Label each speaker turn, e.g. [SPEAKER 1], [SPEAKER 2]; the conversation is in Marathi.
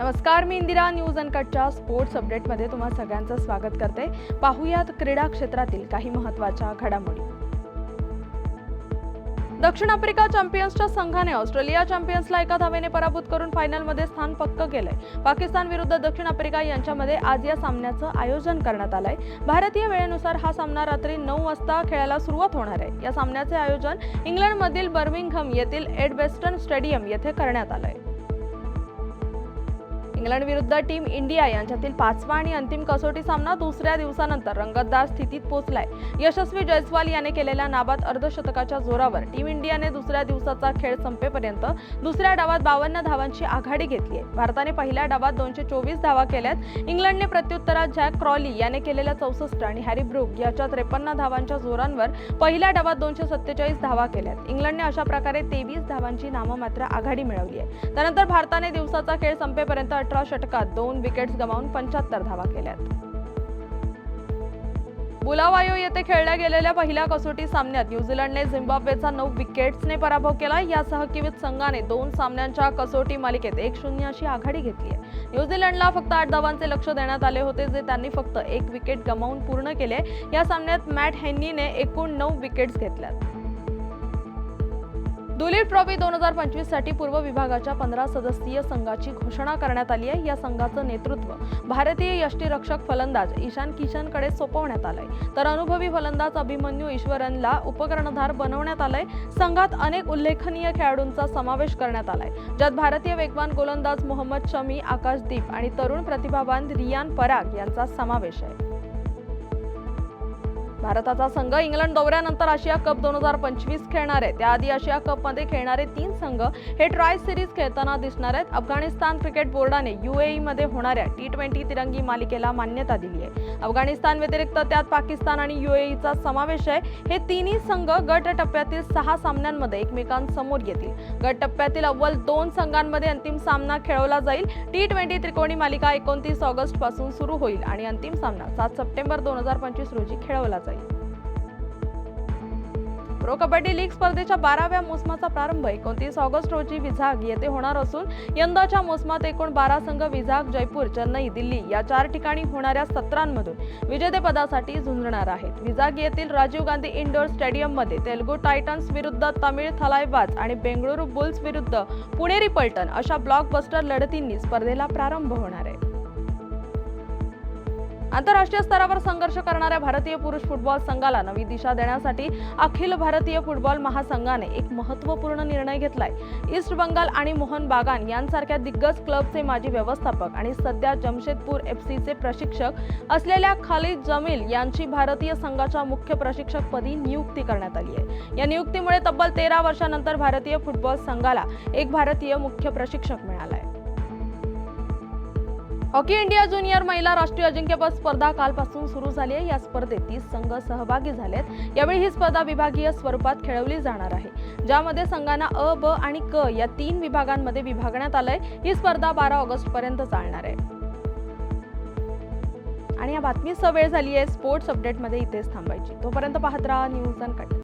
[SPEAKER 1] नमस्कार मी इंदिरा न्यूज अनकटच्या स्पोर्ट्स अपडेटमध्ये तुम्हा सगळ्यांचं स्वागत करते. पाहुयात क्रीडा क्षेत्रातील काही महत्त्वाच्या घडामोडी. दक्षिण आफ्रिका चॅम्पियन्सच्या संघाने ऑस्ट्रेलिया चॅम्पियन्सला एका धावेने पराभूत करून फायनलमध्ये स्थान पक्क केलंय. पाकिस्तान विरुद्ध दक्षिण आफ्रिका यांच्यामध्ये आज या सामन्याचं आयोजन करण्यात आलंय. भारतीय वेळेनुसार हा सामना रात्री नऊ वाजता खेळायला सुरुवात होणार आहे. या सामन्याचे आयोजन इंग्लंडमधील बर्मिंगहम येथील एडबेस्टन स्टेडियम येथे करण्यात आलंय. इंग्लंड विरुद्ध टीम इंडिया यांच्यातील पाचवा आणि अंतिम कसोटी सामना दुसऱ्या दिवसानंतर रंगतदार स्थितीत पोहोचलाय यशस्वी जयस्वाल याने केलेल्या नाबाद अर्धशतकाच्या जोरावर टीम इंडियाने दुसऱ्या दिवसाचा खेळ संपेपर्यंत दुसऱ्या डावात बावन्न धावांची आघाडी घेतली आहे. भारताने पहिल्या डावात दोनशे चोवीस धावा केल्यात. इंग्लंडने प्रत्युत्तरात जॅक क्रॉली याने केलेल्या चौसष्ट आणि हॅरी ब्रुक याच्या त्रेपन्न धावांच्या जोरांवर पहिल्या डावात दोनशे सत्तेचाळीस धावा केल्यात. इंग्लंडने अशा प्रकारे तेवीस धावांची नाममात्र आघाडी मिळवली आहे. त्यानंतर भारताने दिवसाचा खेळ संपेपर्यंत अठरा षटकात दोन विकेट्स गमावून पंच्याहत्तर धावा केल्यात. बुलावायो येथे खेळल्या गेलेल्या पहिल्या कसोटी सामन्यात न्यूझीलंडने झिम्बाब्वेचा नऊ विकेट्सने पराभव केला. यासह किवीत संघाने दोन सामन्यांच्या कसोटी मालिकेत एक शून्य अशी आघाडी घेतली आहे. न्यूझीलंडला फक्त आठ धावांचे लक्ष देण्यात आले होते जे त्यांनी फक्त एक विकेट गमावून पूर्ण केले. या सामन्यात मॅट हेन्नीने एकूण नऊ विकेट्स घेतल्यात. दुलीप ट्रॉफी दोन हजार पंचवीससाठी पूर्व विभागाच्या पंधरा सदस्यीय संघाची घोषणा करण्यात आली आहे. या संघाचं नेतृत्व भारतीय यष्टीरक्षक फलंदाज ईशान किशनकडे सोपवण्यात आलंय. तर अनुभवी फलंदाज अभिमन्यू ईश्वरनला उपकर्णधार बनवण्यात आलंय. संघात अनेक उल्लेखनीय खेळाडूंचा समावेश करण्यात आलाय. ज्यात भारतीय वेगवान गोलंदाज मोहम्मद शमी आकाशदीप आणि तरुण प्रतिभावान रियान पराग यांचा समावेश आहे. भारताचा संघ इंग्लंड दौऱ्यानंतर आशिया कप दोन हजार पंचवीस खेळणार आहे. त्याआधी आशिया कपमध्ये खेळणारे तीन संघ हे ट्राय सिरीज खेळताना दिसणार आहेत. अफगाणिस्तान क्रिकेट बोर्डाने युएई मध्ये होणाऱ्या टी ट्वेंटी तिरंगी मालिकेला मान्यता दिली आहे. अफगाणिस्तान व्यतिरिक्त त्यात पाकिस्तान आणि युएईचा समावेश आहे. हे तिन्ही संघ गट टप्प्यातील सहा सामन्यांमध्ये एकमेकांसमोर येतील. गट टप्प्यातील अव्वल दोन संघांमध्ये अंतिम सामना खेळवला जाईल. टी ट्वेंटी त्रिकोणी मालिका एकोणतीस ऑगस्टपासून सुरू होईल आणि अंतिम सामना सात सप्टेंबर दोन हजार पंचवीस रोजी खेळवला जाईल. जाईल. प्रो कबड्डी लीग स्पर्धेच्या बाराव्या मोसमाचा प्रारंभ एकोणतीस ऑगस्ट रोजी विझाग येथे होणार असून यंदाच्या मोसमात एकूण बारा संघ विझाग जयपूर चेन्नई दिल्ली या चार ठिकाणी होणाऱ्या सत्रांमधून विजेतेपदासाठी झुंजणार आहेत. विझाग येथील राजीव गांधी इंडोर स्टेडियममध्ये तेलुगू टायटन्स विरुद्ध तमिळ थलायवाज आणि बेंगळुरू बुल्स विरुद्ध पुणेरी पलटण अशा ब्लॉकबस्टर लढतींनी स्पर्धेला प्रारंभ होणार आहे. आंतरराष्ट्रीय स्तरावर संघर्ष करणाऱ्या भारतीय पुरुष फुटबॉल संघाला नवी दिशा देण्यासाठी अखिल भारतीय फुटबॉल महासंघाने एक महत्त्वपूर्ण निर्णय घेतलाय. ईस्ट बंगाल आणि मोहन बागान यांसारख्या दिग्गज क्लबचे माजी व्यवस्थापक आणि सध्या जमशेदपूर एफ सीचे प्रशिक्षक असलेल्या खालिद जमील यांची भारतीय संघाच्या मुख्य प्रशिक्षकपदी नियुक्ती करण्यात आली आहे. या नियुक्तीमुळे तब्बल तेरा वर्षानंतर भारतीय फुटबॉल संघाला एक भारतीय मुख्य प्रशिक्षक मिळाला आहे हॉकी इंडिया ज्युनियर महिला राष्ट्रीय अजिंक्यपद स्पर्धा कालपासून सुरू झाली आहे. या स्पर्धेत तीस संघ सहभागी झालेत. यावेळी ही स्पर्धा विभागीय स्वरूपात खेळवली जाणार आहे. ज्यामध्ये संघांना अ ब आणि क या तीन विभागांमध्ये विभागण्यात आलंय. ही स्पर्धा बारा ऑगस्ट पर्यंत चालणार आहे. आणि या बातमीसह वेळ झाली आहे. स्पोर्ट्स अपडेटमध्ये इथेच थांबायची. तोपर्यंत पाहत राहा न्यूज अँड कट